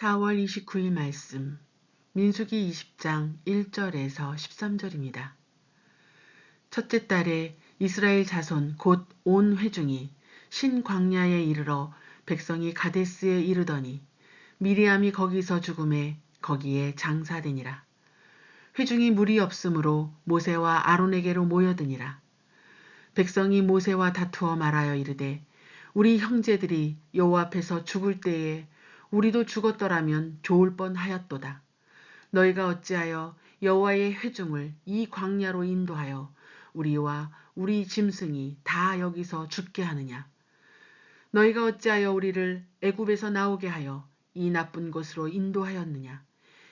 4월 29일 말씀 민수기 20장 1절에서 13절입니다. 첫째 달에 이스라엘 자손 곧 온 회중이 신광야에 이르러 백성이 가데스에 이르더니 미리암이 거기서 죽음에 거기에 장사되니라. 회중이 물이 없으므로 모세와 아론에게로 모여드니라. 백성이 모세와 다투어 말하여 이르되 우리 형제들이 여호와 앞에서 죽을 때에 우리도 죽었더라면 좋을 뻔하였도다. 너희가 어찌하여 여호와의 회중을 이 광야로 인도하여 우리와 우리 짐승이 다 여기서 죽게 하느냐? 너희가 어찌하여 우리를 애굽에서 나오게 하여 이 나쁜 곳으로 인도하였느냐?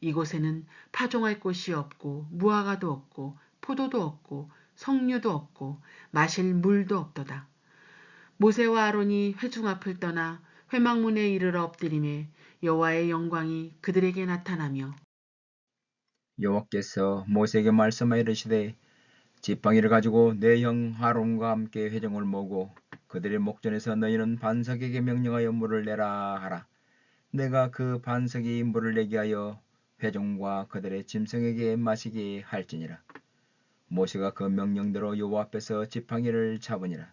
이곳에는 파종할 곳이 없고 무화과도 없고 포도도 없고 석류도 없고 마실 물도 없도다. 모세와 아론이 회중 앞을 떠나 회막문에 이르러 엎드림에 여호와의 영광이 그들에게 나타나며 여호와께서 모세에게 말씀하여 이르시되 지팡이를 가지고 내 형 하론과 함께 회중을 모으고 그들의 목전에서 너희는 반석에게 명령하여 물을 내라 하라. 내가 그 반석이 물을 내게 하여 회중과 그들의 짐승에게 마시게 할지니라. 모세가 그 명령대로 여호와 앞에서 지팡이를 잡으니라.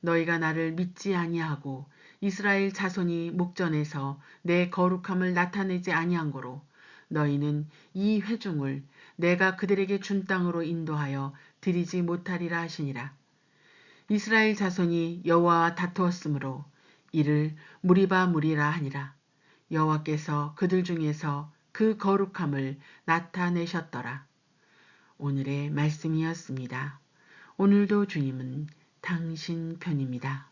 너희가 나를 믿지 아니하고 이스라엘 자손이 목전에서 내 거룩함을 나타내지 아니한 거로 너희는 이 회중을 내가 그들에게 준 땅으로 인도하여 드리지 못하리라 하시니라. 이스라엘 자손이 여호와와 다투었으므로 이를 무리바 무리라 하니라. 여호와께서 그들 중에서 그 거룩함을 나타내셨더라. 오늘의 말씀이었습니다. 오늘도 주님은 당신 편입니다.